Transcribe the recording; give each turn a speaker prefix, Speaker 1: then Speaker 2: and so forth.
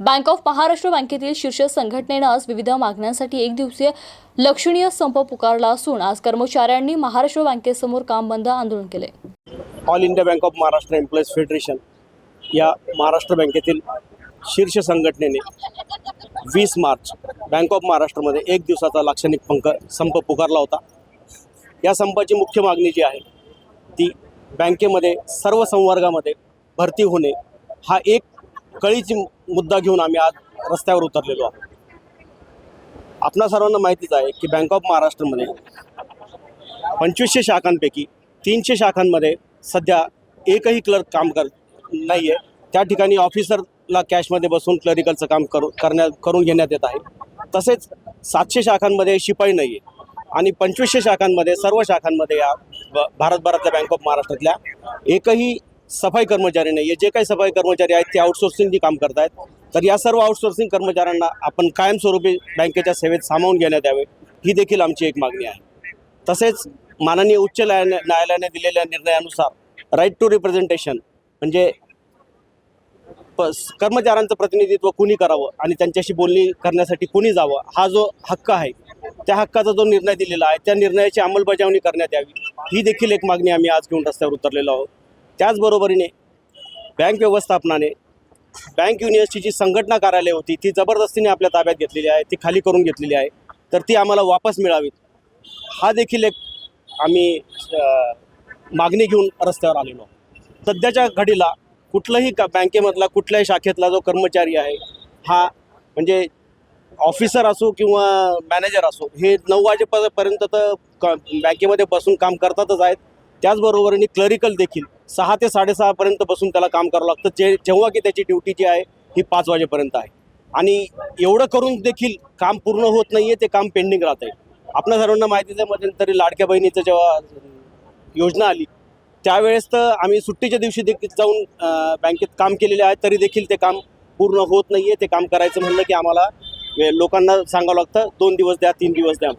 Speaker 1: Bank of Maharashtra बँकेतील शीर्ष संघटनेनं आज विविध मागण्यांसाठी एक दिवसीय लक्षणीय संप पुकारला असून आज कर्मचाऱ्यांनी महाराष्ट्र बँकेसमोर काम बंद आंदोलन केले.
Speaker 2: All India bank of Maharashtra employees federation या महाराष्ट्र बँकेतील शीर्ष संघटनेने वीस मार्च बँक ऑफ महाराष्ट्रमध्ये एक दिवसाचा लाक्षणिक पंक संप पुकारला होता. या संपाची मुख्य मागणी जी आहे ती बँकेमध्ये सर्व संवर्गामध्ये भरती होणे हा एक कळीची मुद्दा घेऊन आम्ही आज रस्त्यावर उतरलेलो आहोत. आपणा सर्वांना माहितीच आहे की बँक ऑफ महाराष्ट्रमध्ये पंचवीसशे शाखांपैकी तीनशे शाखांमध्ये सध्या एकही क्लर्क काम कर नाही आहे त्या ठिकाणी ऑफिसरला कॅशमध्ये बसून क्लरिकलचं काम करू करण्यात करून घेण्यात येत आहे. तसेच सातशे शाखांमध्ये शिपाई नाही आहे आणि पंचवीसशे शाखांमध्ये सर्व शाखांमध्ये या भारतभरातल्या बँक ऑफ महाराष्ट्रातल्या एकही सफाई कर्मचारी नाही आहे जे काही सफाई कर्मचारी आहेत ते आउटसोर्सिंगची काम करत आहेत तर या सर्व आउटसोर्सिंग कर्मचाऱ्यांना आपण कायमस्वरूपी बँकेच्या सेवेत सामावून घेण्यात यावे ही देखील आमची एक मागणी आहे. तसेच माननीय उच्च न्यायालय न्यायालयाने दिलेल्या निर्णयानुसार राईट टू रिप्रेझेंटेशन म्हणजे कर्मचाऱ्यांचं प्रतिनिधित्व कुणी करावं आणि त्यांच्याशी बोलणी करण्यासाठी कुणी जावं हा जो हक्क आहे त्या हक्काचा जो निर्णय दिलेला आहे त्या निर्णयाची अंमलबजावणी करण्यात यावी ही देखील एक मागणी आम्ही आज घेऊन रस्त्यावर उतरलेलो आहोत. त्याचबरोबरीने बँक व्यवस्थापनाने बँक युनिव्हर्सिटीची जी संघटना कार्यालय होती ती जबरदस्तीने आपल्या ताब्यात घेतलेली आहे ती खाली करून घेतलेली आहे. तर ती आम्हाला वापस मिळावीत. हा देखील एक आम्ही मागणी घेऊन रस्त्यावर आलेलो सध्याच्या घडीला कुठलंही का बँकेमधला कुठल्याही शाखेतला जो कर्मचारी आहे हा म्हणजे ऑफिसर असो किंवा मॅनेजर असो हे नऊ वाजेपर्यंत तर क बँकेमध्ये बसून काम करतातच आहेत. त्याचबरोबरीने क्लरिकल देखील सहा ते साडेसहापर्यंत बसून त्याला काम करावं लागतं. जे जेव्हा की त्याची ड्युटी जी आहे ही पाच वाजेपर्यंत आहे. आणि एवढं करून देखील काम पूर्ण होत नाही आहे ते काम पेंडिंग राहत आहे आपल्या सर्वांना माहितीच आहे मध्यंतरी लाडक्या बहिणीचं जेव्हा योजना आली त्यावेळेस तर आम्ही सुट्टीच्या दिवशी देखील जाऊन बँकेत काम केलेले आहे तरी देखील ते काम पूर्ण होत नाही आहे ते काम करायचं म्हणलं की आम्हाला वे- लोकांना सांगावं लागतं दोन दिवस द्या तीन दिवस द्या